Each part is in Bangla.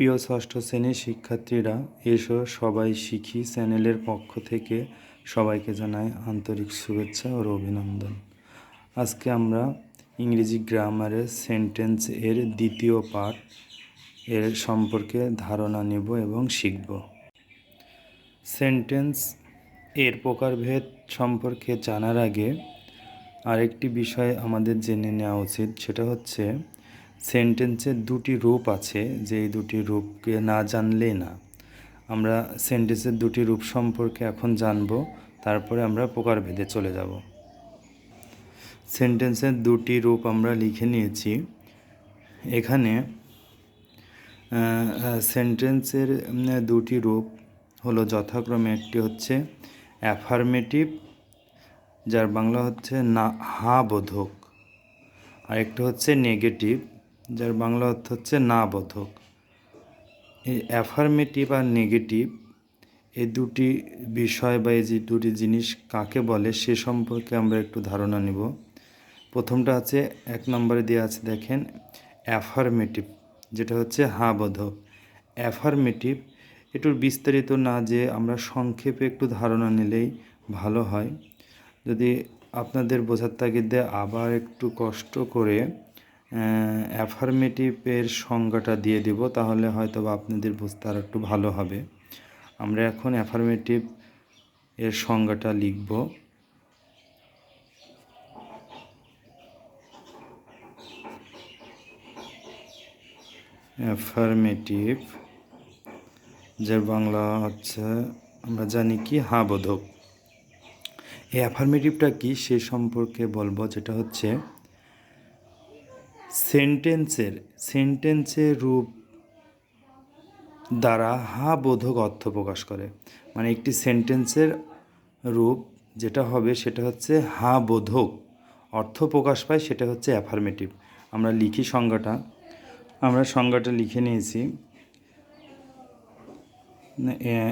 প্রিয় ষষ্ঠ শ্রেণির শিক্ষার্থীরা, এসো সবাই শিখি চ্যানেলের পক্ষ থেকে সবাইকে জানাই আন্তরিক শুভেচ্ছা ও অভিনন্দন। আজকে আমরা ইংরেজি গ্রামারের সেন্টেন্স এর দ্বিতীয় পাঠ এর সম্পর্কে ধারণা নেব এবং শিখব। সেন্টেন্স এর প্রকারভেদ সম্পর্কে জানার আগে আরেকটি বিষয় আমাদের জেনে নেওয়া উচিত, সেটা হচ্ছে সেন্টেন্সের দুটি রূপ আছে, যে দুটি রূপকে না জানলে না। আমরা সেন্টেন্সের দুটি রূপ সম্পর্কে এখন জানব, তারপরে আমরা প্রকারভেদে চলে যাব। সেন্টেন্সের দুটি রূপ আমরা লিখে নিয়েছি। এখানে সেন্টেন্সের দুটি রূপ হলো যথাক্রমে একটি হচ্ছে অ্যাফার্মেটিভ, যার বাংলা হচ্ছে না হা বোধক আরেকটা হচ্ছে নেগেটিভ। যার বাংলা অর্থ হচ্ছে না বোধক এই অ্যাফার্মেটিভ আর নেগেটিভ এই দুটি বিষয় বা এই যে দুটি জিনিস কাকে বলে সে সম্পর্কে আমরা একটু ধারণা নিব। প্রথমটা আছে, এক নম্বরে দেওয়া আছে, দেখেন অ্যাফার্মেটিভ যেটা হচ্ছে হা বোধক অ্যাফার্মেটিভ একটু বিস্তারিত না যে আমরা সংক্ষেপে একটু ধারণা নিলেই ভালো হয়। যদি আপনাদের বোঝার তাগিদে আবার একটু কষ্ট করে অ্যাফার্মেটিভের সংজ্ঞাটা দিয়ে দিব, তাহলে হয়তো বা আপনাদের বুঝতে আর একটু ভালো হবে। আমরা এখন অ্যাফার্মেটিভ এর সংজ্ঞাটা লিখব। অ্যাফার্মেটিভ যার বাংলা হচ্ছে, আমরা জানি কি? হা বোধক। এই অ্যাফার্মেটিভটা কি? সে সম্পর্কে বলব, যেটা হচ্ছে সেন্টেন্সের সেন্টেন্সের রূপ দ্বারা হা বোধক অর্থ প্রকাশ করে। মানে একটি সেন্টেন্সের রূপ যেটা হবে সেটা হচ্ছে হা বোধক। অর্থ প্রকাশ পায় সেটা হচ্ছে অ্যাফার্মেটিভ আমরা লিখি সংজ্ঞাটা। আমরা সংজ্ঞাটা লিখে নিয়েছি।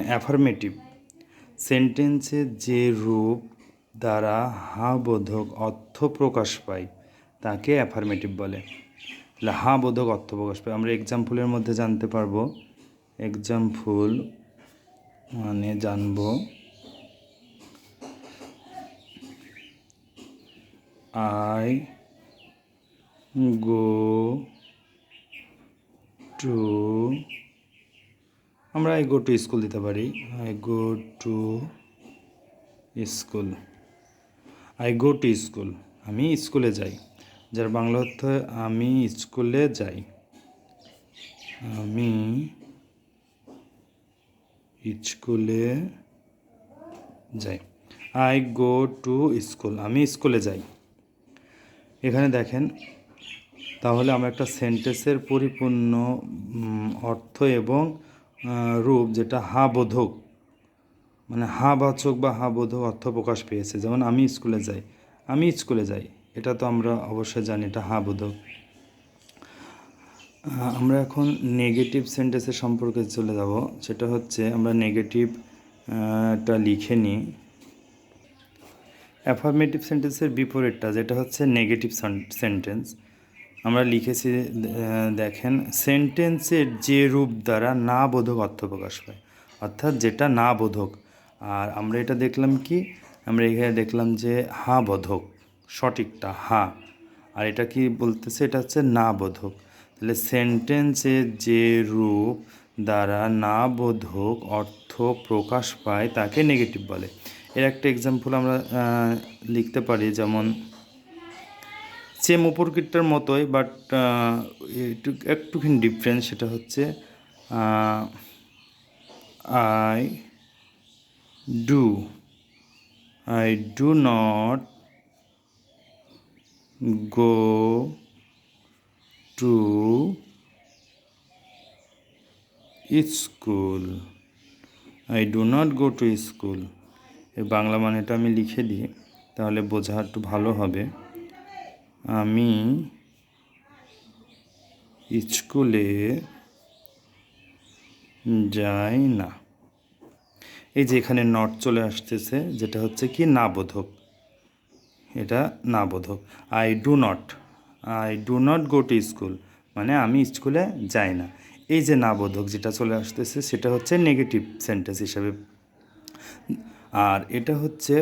অ্যাফার্মেটিভ সেন্টেন্সের যে রূপ দ্বারা হা বোধক অর্থ প্রকাশ পায় তাকে অ্যাফার্মেটিভ বলে। তাহলে হা বোধক অর্থ প্রকাশ পায় আমরা এক্সাম্পলের মধ্যে জানতে পারব। এক্সাম্পল মানে জানব আই গো টু আমরা আই গো টু স্কুল দিতে পারি। I go to school I go to school আমি স্কুলে যাই। যার বাংলা অর্থ আমি স্কুলে যাই। আমি স্কুলে যাই। আই গো টু স্কুল আমি স্কুলে যাই। এখানে দেখেন, তাহলে আমরা একটা সেন্টেন্সের পরিপূর্ণ অর্থ এবং রূপ যেটা হা বোধক মানে হা বাচক বা হা বোধক অর্থ প্রকাশ পেয়েছে। যেমন আমি স্কুলে যাই, আমি স্কুলে যাই। এটা তো আমরা অবশ্যই জানি, এটা হা বোধক। আমরা এখন নেগেটিভ সেন্টেন্সের সম্পর্কে চলে যাব, সেটা হচ্ছে আমরা নেগেটিভটা লিখে নিই। অ্যাফার্মেটিভ সেন্টেন্সের বিপরীতটা, যেটা হচ্ছে নেগেটিভ সেন্টেন্স আমরা লিখেছি দেখেন সেন্টেন্সের যে রূপ দ্বারা না বোধক অর্থ প্রকাশ পায়, অর্থাৎ যেটা না বোধক। আর আমরা এটা দেখলাম কি? আমরা এখানে দেখলাম যে হা বোধক। সঠিকটা, হা। আর এটা কি বলতেছে? এটা হচ্ছে না বোধক তাহলে সেন্টেন্সের যে রূপ দ্বারা না বোধক অর্থ প্রকাশ পায়, তাকে নেগেটিভ বলে। এর একটা এক্সাম্পল আমরা লিখতে পারি, যেমন, সেম উপরকিটটার মতোই বাট একটু, একটুখানি ডিফারেন্স সেটা হচ্ছে I do I do not go to school I do not go to স্কুলের বাংলা মানেটা আমি লিখে দিই, তাহলে বোঝা একটু ভালো হবে। আমি স্কুলে যাই না। এই যে এখানে নট চলে আসতেছে, যেটা হচ্ছে কি না বোধক এটা না বোধক I do not I do not go to school মানে আমি স্কুলে যাই না। এই যে না বোধক যেটা চলে আসতেছে, সেটা হচ্ছে নেগেটিভ সেন্টেন্স হিসাবে। আর এটা হচ্ছে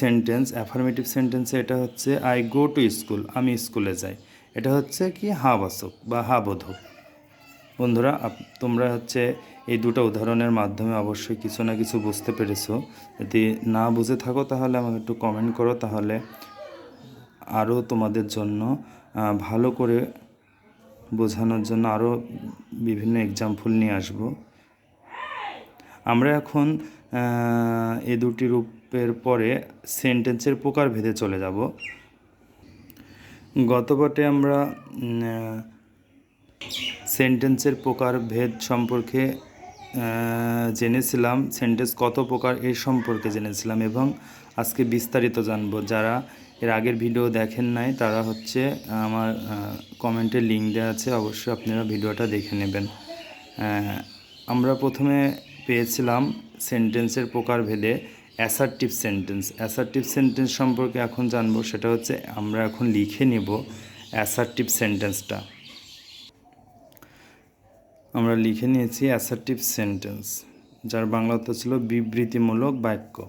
সেন্টেন্স অ্যাফার্মেটিভ সেন্টেন্সে এটা হচ্ছে আই গো টু স্কুল আমি স্কুলে যাই। এটা হচ্ছে কি হা বাসক বা হা বোধক বন্ধুরা তোমরা হচ্ছে এই দুটো উদাহরণের মাধ্যমে অবশ্যই কিছু না কিছু বুঝতে পেরেছ। যদি না বুঝে থাকো তাহলে আমাকে একটু কমেন্ট করো, তাহলে আরও তোমাদের জন্য ভালো করে বোঝানোর জন্য আরও বিভিন্ন এক্সাম্পল নিয়ে আসব। আমরা এখন এ দুটি রূপের পরে সেন্টেন্সের প্রকার ভেদে চলে যাব। গত পাঠে আমরা সেন্টেন্সের প্রকার ভেদ সম্পর্কে জেনেছিলাম সেন্টেন্স কত প্রকার এই সম্পর্কে জেনেছিলাম এবং আজকে বিস্তারিত জানব। যারা এর আগের ভিডিও দেখেন নাই, তারা হচ্ছে আমার কমেন্টে লিঙ্ক দেওয়া আছে, অবশ্যই আপনারা ভিডিওটা দেখে নেবেন। আমরা প্রথমে পেয়েছিলাম সেন্টেন্সের প্রকার ভেদে অ্যাসার্টিভ সেন্টেন্স অ্যাসার্টিভ সেন্টেন্স সম্পর্কে এখন জানব, সেটা হচ্ছে আমরা এখন লিখে নেব অ্যাসার্টিভ সেন্টেন্সটা আমরা লিখে নিয়েছি অ্যাসার্টিভ সেন্টেন্স যার বাংলা অর্থ ছিল বিবৃতিমূলক বাক্য।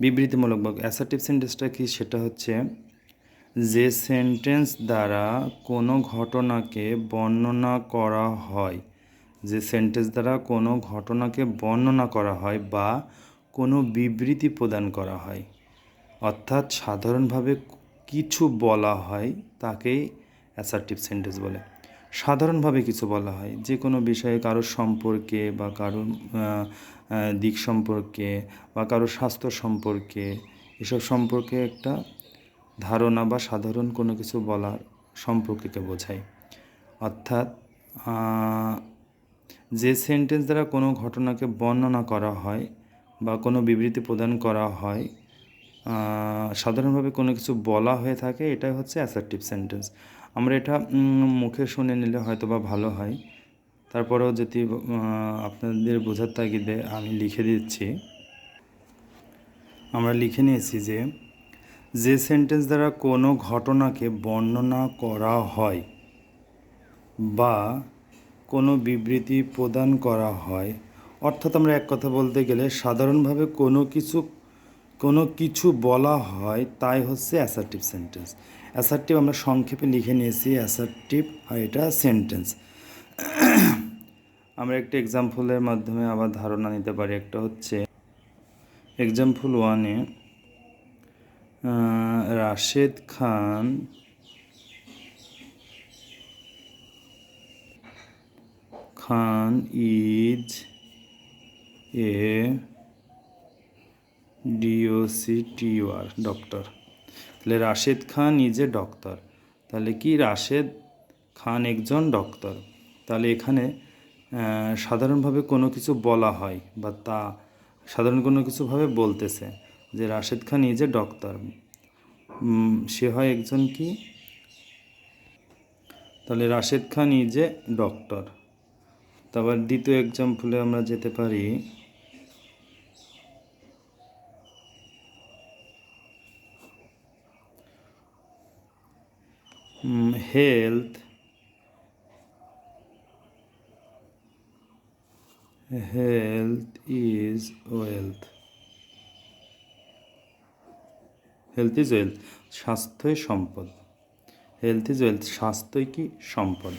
বিবৃতিমূলক বাক্য অ্যাসার্টিভ সেন্টেন্সটা কি? সেটা হচ্ছে, যে সেন্টেন্স দ্বারা কোনো ঘটনাকে বর্ণনা করা হয়, যে সেন্টেন্স দ্বারা কোনো ঘটনাকে বর্ণনা করা হয় বা কোনো বিবৃতি প্রদান করা হয়, অর্থাৎ সাধারণভাবে কিছু বলা হয় তাকেই অ্যাসার্টিভ সেন্টেন্স বলে। সাধারণভাবে কিছু বলা হয়। যে কোনো বিষয়ে কারোর সম্পর্কে বা কারোর দিক সম্পর্কে বা কারোর স্বাস্থ্য সম্পর্কে এসব সম্পর্কে একটা ধারণা বা সাধারণ কোনো কিছু বলার সম্পর্ককে বোঝায়। অর্থাৎ যে সেন্টেন্স দ্বারা কোনো ঘটনাকে বর্ণনা করা হয় বা কোনো বিবৃতি প্রদান করা হয় সাধারণভাবে কোনো কিছু বলা হয়ে থাকে, এটাই হচ্ছে অ্যাসার্টিভ সেন্টেন্স আমরা এটা মুখে শুনে নিলে হয়তো বা ভালো হয়। তারপরেও যদি আপনাদের বোঝার তাগিদে আমি লিখে দিচ্ছি। আমরা লিখে নিয়েছি যে যে সেন্টেন্স দ্বারা কোনো ঘটনাকে বর্ণনা করা হয় বা কোনো বিবৃতি প্রদান করা হয়, অর্থাৎ আমরা এক কথা বলতে গেলে সাধারণভাবে কোনো কিছু কোনো কিছু বলা হয়, তাই হচ্ছে অ্যাসার্টিভ সেন্টেন্স অ্যাসার্টিভ আমরা সংক্ষেপে লিখে নিয়েছি অ্যাসার্টিভ আর এটা সেন্টেন্স আমরা একটা এক্সাম্পলের মাধ্যমে আবার ধারণা নিতে পারি, একটা হচ্ছে এক্সাম্পল ওয়ানে রাশেদ খান খান ইজ এ ডিওসিটিওয়ার ডক্টর তাহলে Rashed Khan is a doctor তাহলে কি রাশেদ খান একজন ডক্টর তাহলে এখানে সাধারণভাবে কোনো কিছু বলা হয় বা তা সাধারণ কোনো কিছুভাবে বলতেছে যে Rashed Khan is a doctor সে হয় একজন কি? তাহলে Rashed Khan is a doctor তারপর দ্বিতীয় এক্সাম্পলে আমরা যেতে পারি। Health health is wealth health is wealth স্বাস্থ্যই সম্পদ। হেলথ ইজ ওয়েলথ স্বাস্থ্যই কি? সম্পদ।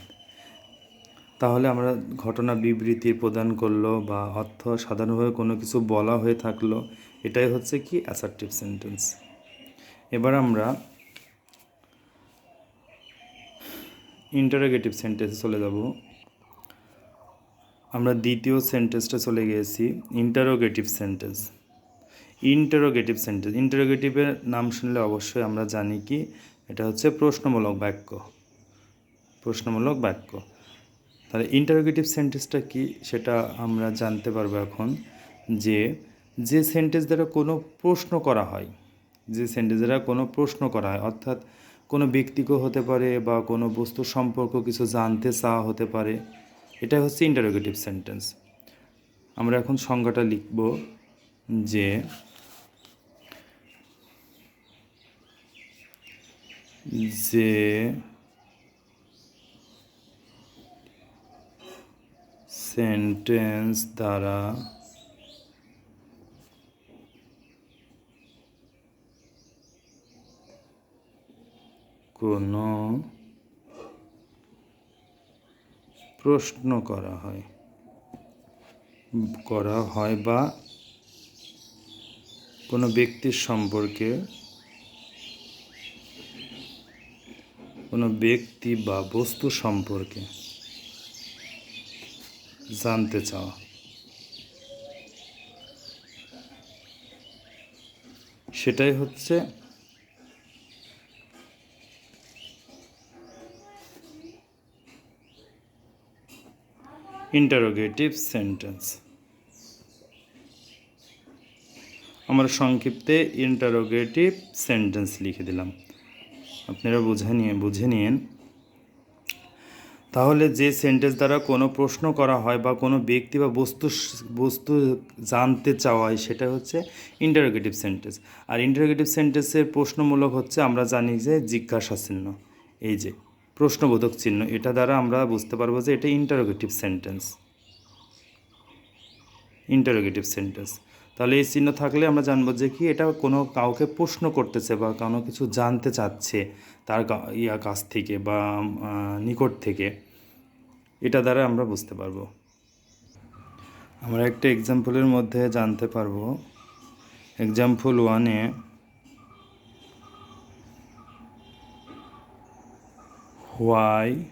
তাহলে আমরা ঘটনা বিবৃতি প্রদান করল বা অর্থ সাধারণভাবে কোনো কিছু বলা হয়ে থাকল, এটাই হচ্ছে কি? অ্যাসার্টিভ সেন্টেন্স এবার আমরা ইন্টারোগেটিভ সেন্টেন্সে চলে যাব। আমরা দ্বিতীয় সেন্টেন্সটা চলে গিয়েছি ইন্টারোগেটিভ সেন্টেন্স ইন্টারোগেটিভ সেন্টেন্স ইন্টারোগেটিভের নাম শুনলে অবশ্যই আমরা জানি কি, এটা হচ্ছে প্রশ্নমূলক বাক্য। প্রশ্নমূলক বাক্য। তাহলে ইন্টারোগেটিভ সেন্টেন্সটা কি, সেটা আমরা জানতে পারব এখন যে যে সেন্টেন্স দ্বারা কোনো প্রশ্ন করা হয়, যে সেন্টেন্স দ্বারা কোনো প্রশ্ন করা হয়, অর্থাৎ কোনো ব্যক্তিকে হতে পারে বা কোনো বস্তু সম্পর্ক কিছু জানতে চাওয়া হতে পারে এটা হচ্ছে ইন্টারোগেটিভ সেন্টেন্স আমরা এখন সংজ্ঞাটা লিখব যে যে সেন্টেন্স দ্বারা কোনো প্রশ্ন করা হয় করা হয় বা কোনো ব্যক্তির সম্পর্কে কোনো ব্যক্তি বা বস্তু সম্পর্কে জানতে চাওয়া। সেটাই হচ্ছে ইন্টারোগেটিভ সেন্টেন্স আমরা সংক্ষিপ্তে ইন্টারোগেটিভ সেন্টেন্স লিখে দিলাম। আপনারা বুঝে নিয়ে, বুঝে নিন তাহলে যে সেন্টেন্স দ্বারা কোনো প্রশ্ন করা হয় বা কোনো ব্যক্তি বা বস্তু বস্তু জানতে চাওয়া হয় সেটা হচ্ছে ইন্টারোগেটিভ সেন্টেন্স আর ইন্টারোগেটিভ সেন্টেন্সের প্রশ্নমূলক হচ্ছে আমরা জানি যে জিজ্ঞাসা চিহ্ন এই যে প্রশ্নবোধক চিহ্ন। এটা দ্বারা আমরা বুঝতে পারব যে এটা ইন্টারোগেটিভ সেন্টেন্স ইন্টারোগেটিভ সেন্টেন্স তাহলে এই চিহ্ন থাকলে আমরা জানব যে কি এটা কোনো কাউকে প্রশ্ন করতেছে বা কোনো কিছু জানতে চাচ্ছে তার ইয়া কাছ থেকে বা নিকট থেকে। এটা দ্বারা আমরা বুঝতে পারব। আমরা একটা এক্সাম্পলের মধ্যে জানতে পারব। এক্সাম্পল ওয়ানে why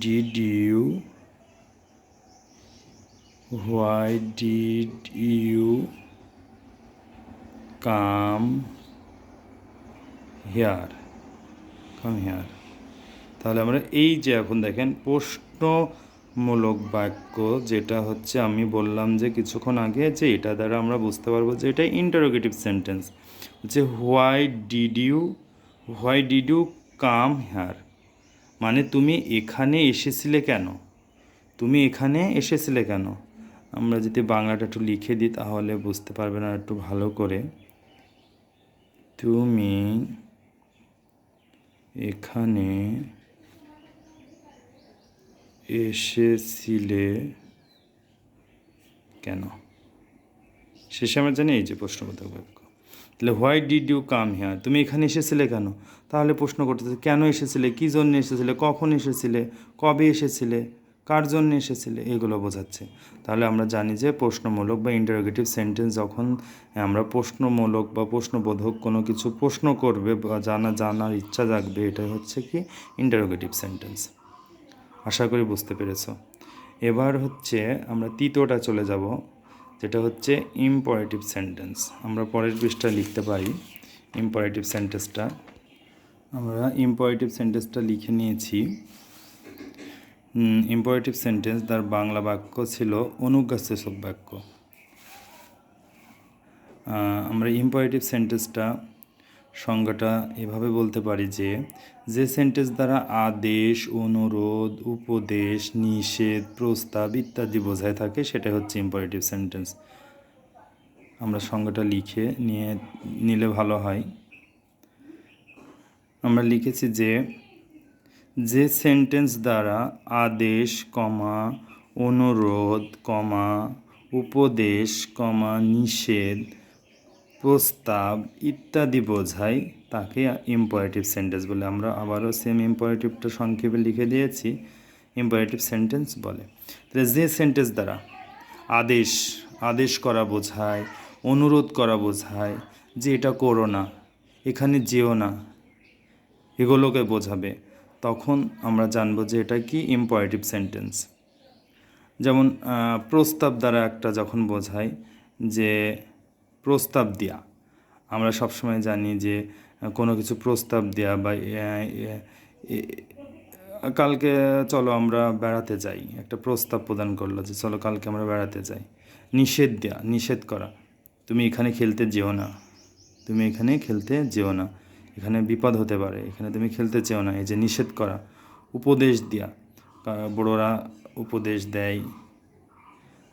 did you why did you come here come here তাহলে আমরা এই যে এখন দেখেন প্রশ্নমূলক বাক্য, যেটা হচ্ছে আমি বললাম যে কিছুক্ষণ আগে যে এটা দ্বারা আমরা বুঝতে পারব যে এটা ইন্টারোগেটিভ সেন্টেন্স যে why did you why did you come here? মানে তুমি এখানে এসেছিলে কেন? তুমি এখানে এসেছিলে কেন? আমরা যদি বাংলাটা একটু লিখে দিই তাহলে বুঝতে পারবেন আর একটু ভালো করে। তুমি এখানে এসেছিলে কেন? শেষে আমরা জানি এই যে প্রশ্নবোধক তাহলে why did you come here তুমি এখানে এসেছিলে কেন? তাহলে প্রশ্ন করতেছে, কেন এসেছিলে? কী জন্য এসেছিলে? কখন এসেছিলে? কবে এসেছিলে? কার জন্য এসেছিলে? এগুলো বোঝাচ্ছে। তাহলে আমরা জানি যে প্রশ্নমূলক বা ইন্টারোগেটিভ সেন্টেন্স যখন আমরা প্রশ্নমূলক বা প্রশ্নবোধক কোনো কিছু প্রশ্ন করবে বা জানা, জানার ইচ্ছা জাগবে, এটাই হচ্ছে কি? ইন্টারোগেটিভ সেন্টেন্স আশা করি বুঝতে পেরেছ। এবার হচ্ছে আমরা তৃতীয়টা চলে যাব। যেটা হচ্ছে ইম্পারেটিভ সেন্টেন্স আমরা পরের পৃষ্ঠায় লিখতে পারি ইম্পারেটিভ সেন্টেন্সটা আমরা ইম্পারেটিভ সেন্টেন্সটা লিখে নিয়েছি। ইম্পারেটিভ সেন্টেন্স তার বাংলা বাক্য ছিল অনুজ্ঞাসূচক বাক্য। আমরা ইম্পারেটিভ সেন্টেন্সটা সংজ্ঞাটা এভাবে বলতে পারি যে যে সেন্টেন্স দ্বারা আদেশ, অনুরোধ, উপদেশ, নিষেধ, প্রস্তাব ইত্যাদি বোঝায় থাকে সেটা হচ্ছে ইম্পারেটিভ সেন্টেন্স আমরা সংজ্ঞাটা লিখে নিয়ে নিলে ভালো হয়। আমরা লিখেছি যে যে সেন্টেন্স দ্বারা আদেশ, কমা, অনুরোধ, কমা, উপদেশ, কমা, নিষেধ প্রস্তাব ইত্যাদি বোঝায় তাকে ইম্পারেটিভ সেন্টেন্স বলে। আমরা আবারও সেম ইম্পারেটিভটা সংক্ষেপে লিখে দিয়েছি ইম্পারেটিভ সেন্টেন্স বলে। তাহলে যে সেন্টেন্স দ্বারা আদেশ আদেশ করা বোঝায়, অনুরোধ করা বোঝায় যে এটা করো না, এখানে যেও না, এগুলোকে বোঝাবে, তখন আমরা জানব যে এটা কি ইম্পারেটিভ সেন্টেন্স যেমন প্রস্তাব দ্বারা একটা যখন বোঝায় যে প্রস্তাব দেয়া। আমরা সবসময় জানি যে, কোনো কিছু প্রস্তাব দেয়া বা কালকে চলো আমরা বেড়াতে যাই। একটা প্রস্তাব প্রদান করল যে, চলো কালকে আমরা বেড়াতে যাই। নিষেধ দেয়া, নিষেধ করা। তুমি এখানে খেলতে যেও না। তুমি এখানে খেলতে যেও না। এখানে বিপদ হতে পারে। এখানে তুমি খেলতে চেও না। এই যে নিষেধ করা, উপদেশ দেয়া। বড়রা উপদেশ দেয়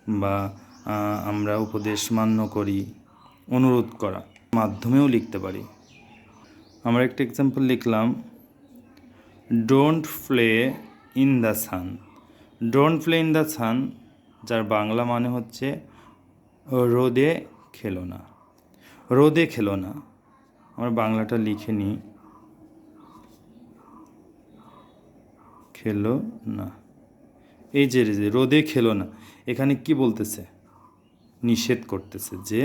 বা আমরা উপদেশ মান্য করি। অনুরোধ করা, মাধ্যমেও লিখতে পারি। আমরা একটা এক্সাম্পল লিখলাম don't play in the sun don't play in the sun যার বাংলা মানে হচ্ছে, রোদে খেলো না। রোদে খেলো না। আমরা বাংলাটা লিখে নিই, খেলো না। এই যে, রোদে খেলো না। এখানে কি বলতেছে? নিষেধ করতেছে যে,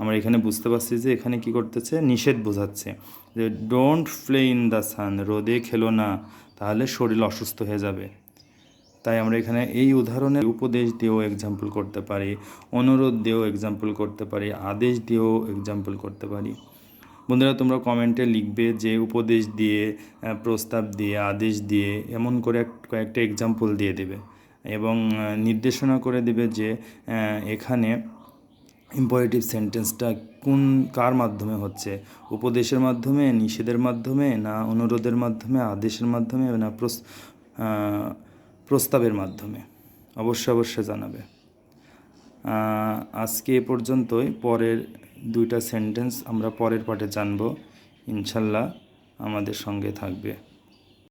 আমরা এখানে বুঝতে পারছি যে এখানে কি করতেছে? নিষেধ বোঝাচ্ছে যে don't play in the sun রোদে খেলো না, তাহলে শরীর অসুস্থ হয়ে যাবে। তাই আমরা এখানে এই উদাহরণের উপদেশ দিয়েও এক্সাম্পল করতে পারি, অনুরোধ দিয়েও এক্সাম্পল করতে পারি, আদেশ দিয়েও এক্সাম্পল করতে পারি। বন্ধুরা, তোমরা কমেন্টে লিখবে যে উপদেশ দিয়ে প্রস্তাব দিয়ে, আদেশ দিয়ে এমন করে কয়েকটা এক্সাম্পল দিয়ে দেবে। এবং নির্দেশনা করে দেবে যে এখানে ইম্পারেটিভ সেন্টেন্সটা কোন, কার মাধ্যমে হচ্ছে? উপদেশের মাধ্যমে, নিষেধের মাধ্যমে, না অনুরোধের মাধ্যমে, আদেশের মাধ্যমে, না প্রস- প্রস্তাবের মাধ্যমে? অবশ্যই অবশ্যই জানাবে। আজকে এ পর্যন্তই। পরের দুইটা সেন্টেন্স আমরা পরের পাঠে জানব। ইনশাল্লাহ আমাদের সঙ্গে থাকবে।